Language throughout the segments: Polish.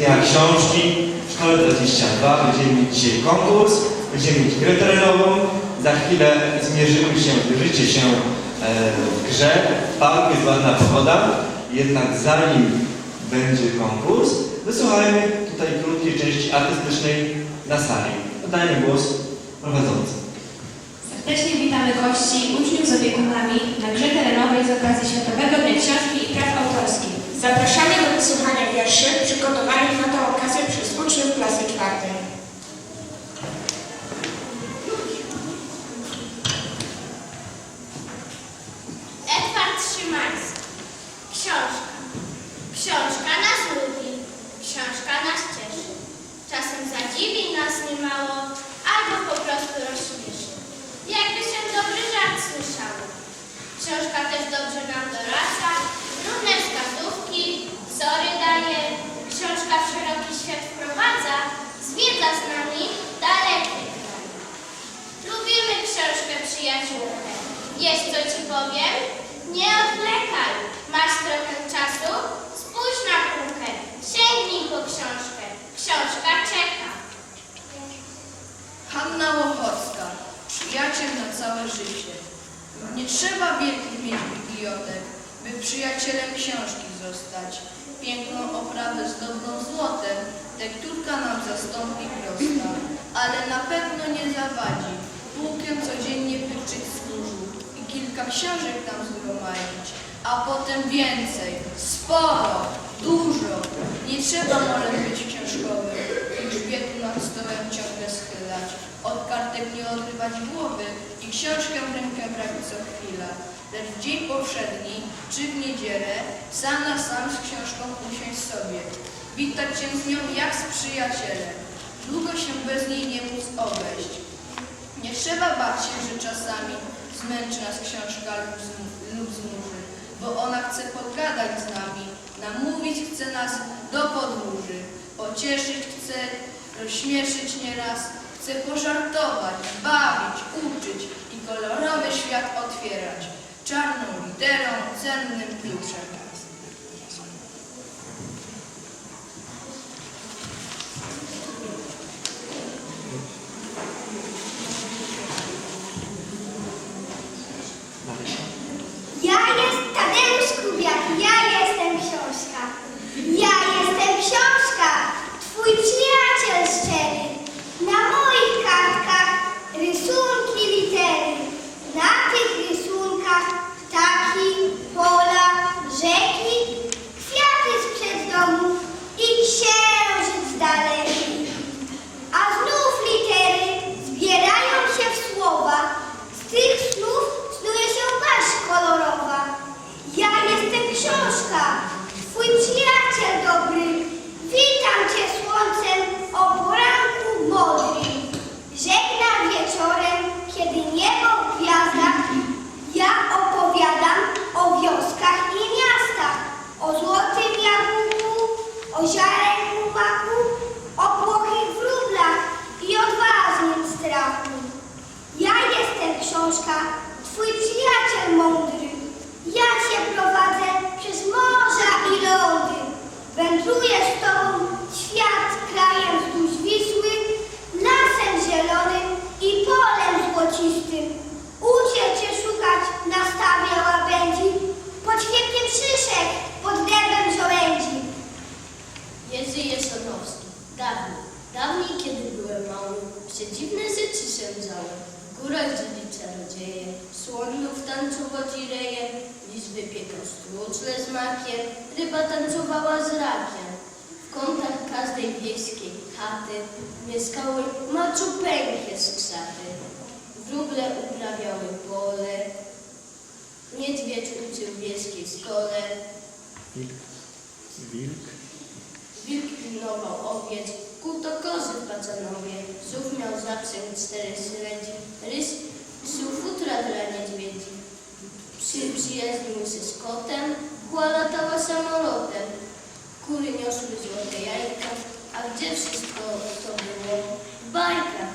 Dnia Książki w Szkole 22. Będziemy mieć dzisiaj konkurs, będziemy mieć grę terenową. Za chwilę zmierzymy się, zmierzycie się e, w grze. W parku jest ładna pogoda, jednak zanim będzie konkurs, wysłuchajmy tutaj krótkiej części artystycznej na sali. Oddaję głos prowadzącym. Serdecznie witamy gości, uczniów z opiekunami na grze terenowej z okazji Światowego Dnia Książki i Praw Autorskich. Zapraszamy do wysłuchania wierszy przygotowanych na tę okazję przez uczniów klasy czwartej. Edward Szymański. Książka. Książka nas lubi. Książka nas cieszy. Czasem zadziwi nas niemało, albo po prostu rozśmieszy. Jakby się dobry żart słyszało. Książka też dobrze nam doradza, trudne wskazówki, wzory daje. Książka w szeroki świat wprowadza, zwiedza z nami dalekie kraje. Lubimy książkę, przyjaciółkę. Powiem? Nie odwlekaj. Masz trochę czasu? Spójrz na półkę. Sięgnij po książkę. Książka czeka. Hanna Łochowska, przyjaciel na całe życie. Nie trzeba wielkich mieć bibliotek, by przyjacielem książki zostać. Piękną oprawę zdobną złotem, tekturka nam zastąpi prosta, ale na pewno nie zawadzi. Półkę codziennie pyrczyć z kilka książek tam zgromadzić, a potem więcej, sporo, dużo. Nie trzeba może być książkowym i grzbietu nad stołem ciągle schylać, od kartek nie odrywać głowy i książkę w rękę brać co chwila. Lecz w dzień powszedni czy w niedzielę sam na sam z książką usiąść sobie, witać się z nią jak z przyjacielem, długo się bez niej nie móc obejść. Nie trzeba bać się, że czasami zmęczy nas książka lub lub znuży, bo ona chce pogadać z nami, namówić chce nas do podróży, pocieszyć chce, rozśmieszyć nieraz, chce pożartować, bawić, uczyć i kolorowy świat otwierać, czarną literą, cennym kluczem. Ja jest Tadeusz Kubiak, ja jestem książka. Ja jestem książka, twój przyjaciel szczery. Na moich kartkach rysunki litery. Na tych rysunkach ptaki, pola, rzeki, kwiaty sprzed domu i księżyc daleki. A znów litery zbierają się w słowa. Z tych snów snuje się paść kolorowa. Ja jestem książka, twój przyjaciel dobry. Witam cię słońcem o poranku modrym. Żegnam wieczorem, kiedy niebo w gwiazdach. Ja opowiadam o wioskach i miastach, o złotym jabłku, o ziarenku maku, o płochych wróblach i odważnym strachu. Ja jestem książka, twój przyjaciel mądry. Ja cię prowadzę przez morza i lądy. Wędruję z tobą świat krajem wzdłuż Wisły, lasem zielonym i polem złocistym. Uczę cię szukać na stawie łabędzi, pod świetnym szyszek, tańcowała z rakiem. W kątach każdej wiejskiej chaty mieszkały maczupękie skrzaty. Wróble uprawiały pole, niedźwiedź uczył w wiejskiej szkole, Wilk. Wilk. Wilk pilnował owiec, kuto kozy w pacanowie, żółw miał zaprzęg cztery śledzi, ryś szył futra dla niedźwiedzi. Przy, przyjaźnił się z kotem, kła latała samolotem, kury niosły złote jajka, a gdzie wszystko to było? Bajka.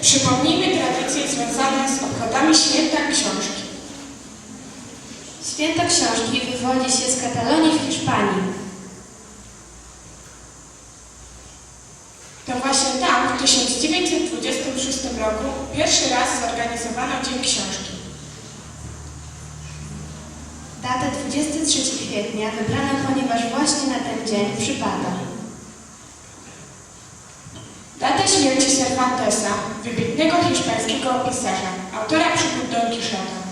Przypomnijmy tradycje związane z obchodami święta książki. Święto książki wywodzi się z Katalonii w Hiszpanii. To właśnie tam w 1926 roku pierwszy raz zorganizowano Dzień Książki. Datę 23 kwietnia wybrano, ponieważ właśnie na ten dzień przypada. Datę śmierci Cervantesa, wybitnego hiszpańskiego pisarza, autora przygód Don Quixota.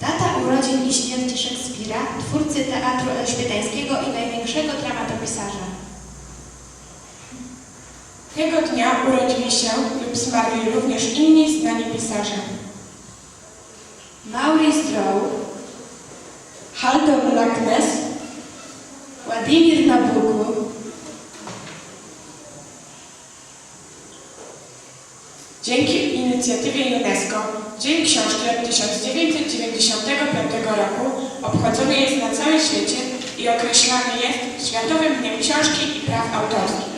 Data urodzin i śmierci Szekspira, twórcy teatru elżbietańskiego i największego Tego dnia urodzili się lub zmarli również inni znani pisarze. Maurice Drow, Haldor Lacknes, Władimir Nabuku, Dzięki inicjatywie UNESCO Dzień Książki od 1995 roku obchodzony jest na całym świecie i określany jest Światowym Dniem Książki i Praw Autorskich.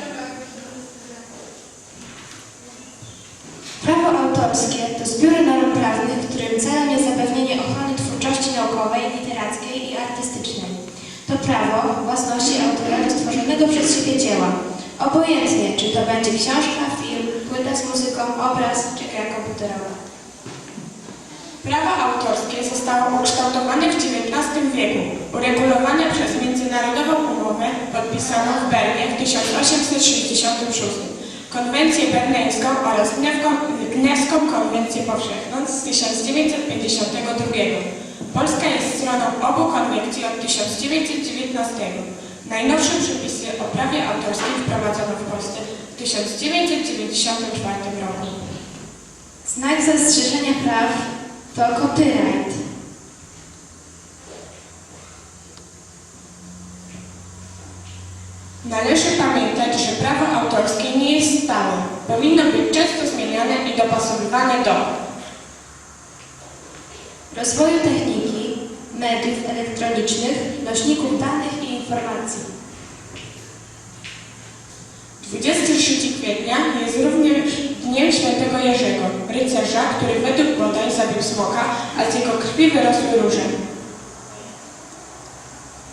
Prawo autorskie to zbiór norm prawnych, którym celem jest zapewnienie ochrony twórczości naukowej, literackiej i artystycznej. To prawo własności autora do stworzonego przez siebie dzieła. Obojętnie, czy to będzie książka, film, płyta z muzyką, obraz czy gra komputerowa. Prawa autorskie zostało ukształtowane w XIX wieku, uregulowane przez międzynarodową umowę podpisaną w Bernie w 1866, konwencję berneńską oraz Gnewską konwencję powszechną z 1952. Polska jest stroną obu konwencji od 1919. Najnowsze przepisy o prawie autorskim wprowadzono w Polsce w 1994 roku. Znak zastrzeżenia praw to copyright. Należy pamiętać, że prawo autorskie nie jest stałe. Powinno być często zmieniane i dopasowywane do rozwoju techniki, mediów elektronicznych, nośników danych i informacji. 23 kwietnia jest również Dniem Świętego Jerzego, rycerza, który według bodaj zabił smoka, a z jego krwi wyrosły róże.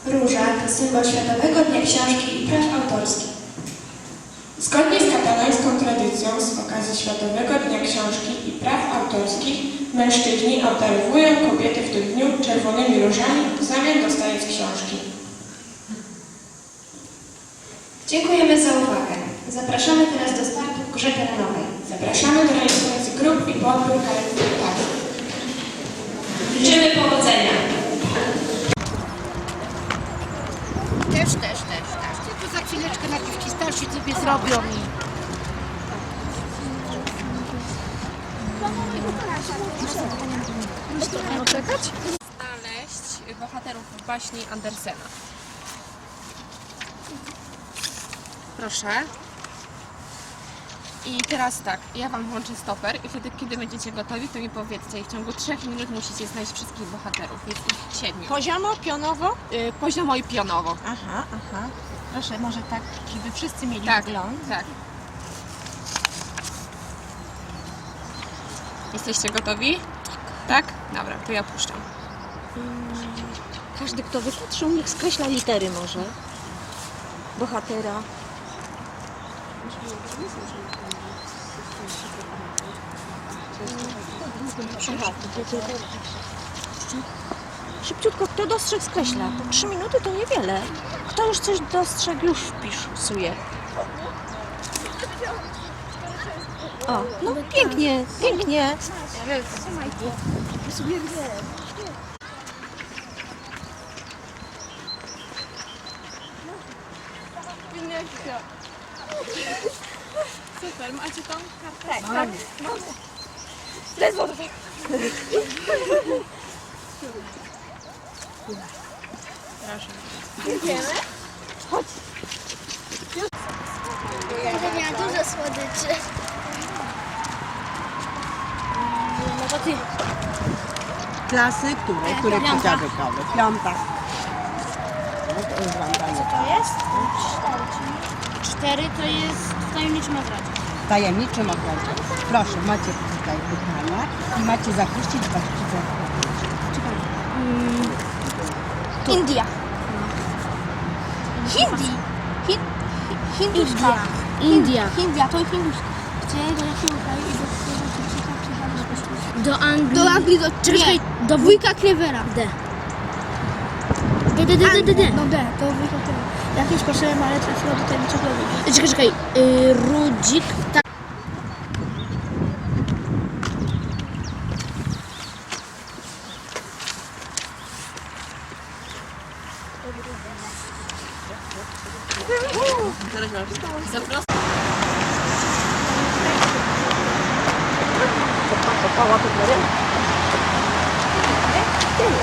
Róża to symbol Światowego Dnia Książki i Praw Autorskich. Zgodnie z katalońską tradycją z okazji Światowego Dnia Książki i Praw Autorskich mężczyźni obdarowują kobiety w tym dniu czerwonymi różami, w zamian dostając książki. Dziękujemy za uwagę. Zapraszamy teraz do startu w grze terenowej. Zapraszamy do rejestracji grup i podbór kalendarza. Życzymy powodzenia. Też, też, też, też. Tylko za chwileczkę najpierw ci starsi sobie zrobią i... znaleźć bohaterów baśni Andersena. Proszę. I teraz tak, ja Wam włączę stoper i wtedy, kiedy będziecie gotowi, to mi powiedzcie. I w ciągu 3 minut musicie znaleźć wszystkich bohaterów. Jest ich siedmiu. Poziomo, pionowo? Y, poziomo i pionowo. Aha, aha. Proszę, może tak, żeby wszyscy mieli Tak, wgląd. tak. Jesteście gotowi? Tak? Dobra, to ja puszczam. Każdy, kto wypatrzył, niech skreśla litery może. Bohatera. Szybciutko, kto dostrzegł, skreśla. To trzy minuty to niewiele. Kto już coś dostrzegł, już wpisuje. O, no pięknie, pięknie. Super, macie tą kartę? Będę miała dużo słodyczy. No to ty. Klasy, które, które piąta. podziadykowe. Piąta. No to daję. To jest? Cztery, czyli cztery to jest tajemniczym ogrodzie. Tajemniczym ogrodzie. Proszę, macie tutaj pytania i macie zapuścić właściwe odpowiedzi. India. Hindi. Hin, Hinduszka. India. India, to hinduszka. Gdzie, do jakiego kraju i do? Do Anglii. Do Anglii, do... Czekaj, do wujka Klewera. D. D, D, D, D, D, D. No D, to wujka Klewera. Jakieś patrzyłem, ale trafiło do tajemniczego. Czekaj, czekaj. Y, Rudzik. Tak.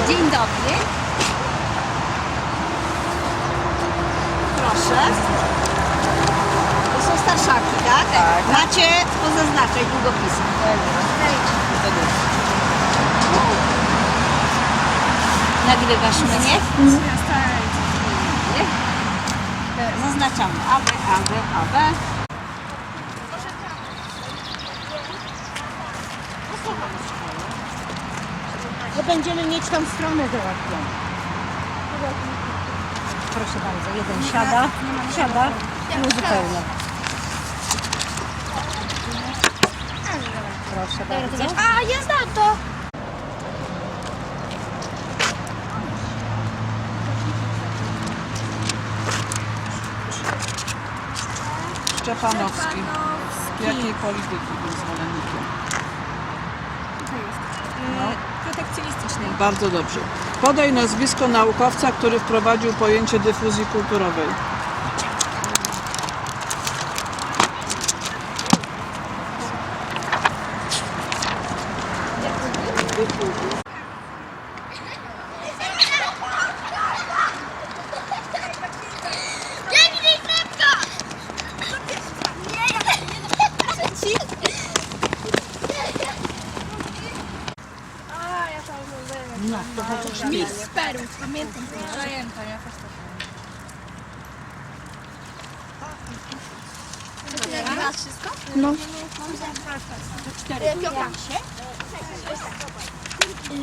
Dzień dobry. To są starszaki, tak? Tak. Macie pozaznaczać długopisem. Nagrywasz mnie? Nie? Zaznaczamy. AB, AB, AB. To będziemy mieć tą stronę załatwioną. Proszę bardzo, jeden siada, siada i uzupełnia. Proszę bardzo. A, ja znam to. Szczepanowski. Jakiej polityki był zwolennikiem? Protekcjonistycznej. Bardzo dobrze. Podaj nazwisko naukowca, który wprowadził pojęcie dyfuzji kulturowej. No, to chociaż mi.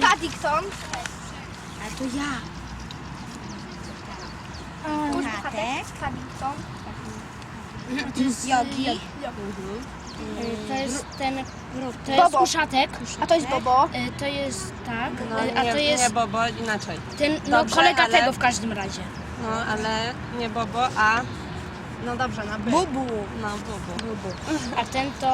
Paddington. A to ja. Kurchatek. Paddington. Jogi. To jest ten. To jest Bobo. uszatek. A to jest Bobo. Y, To jest tak. y, A to jest Bobo, inaczej. ten no, Dobrze, kolega ale- tego w każdym razie. No, ale nie Bobo, a... No dobrze, na B. Bubu. No, Bubu. A ten to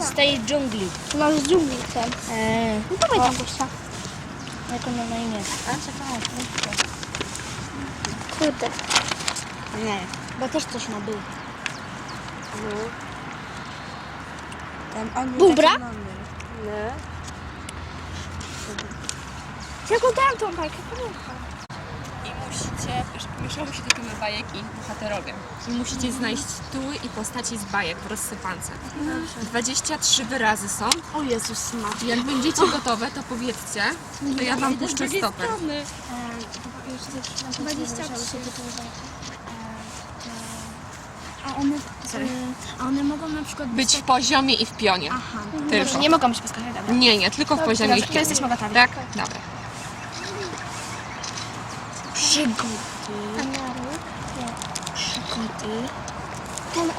z, z tej dżungli. No z dżungli ten. E, No dawaj tam gościa. jak on ma na imię? Kurde. Nie. Bo też coś nabył. Bubra? Nie. Ja oglądałam tą bajkę, pamiętam. I musicie, mieszały się takie bajek i bohaterowie. I musicie znaleźć tytuły i postaci z bajek w rozsypance. 23 wyrazy są. O Jezus ma. Jak będziecie gotowe, to powiedzcie, to ja wam puszczę stoper. 23. A one, a one mogą na przykład Być w poziomie i w pionie. Tylko. Nie mogą być poskakać, dobra. Nie, nie, tylko w poziomie i w to pionie. jesteśmy gotowi. Tak? Dobra. Przygody. Przygody. Ten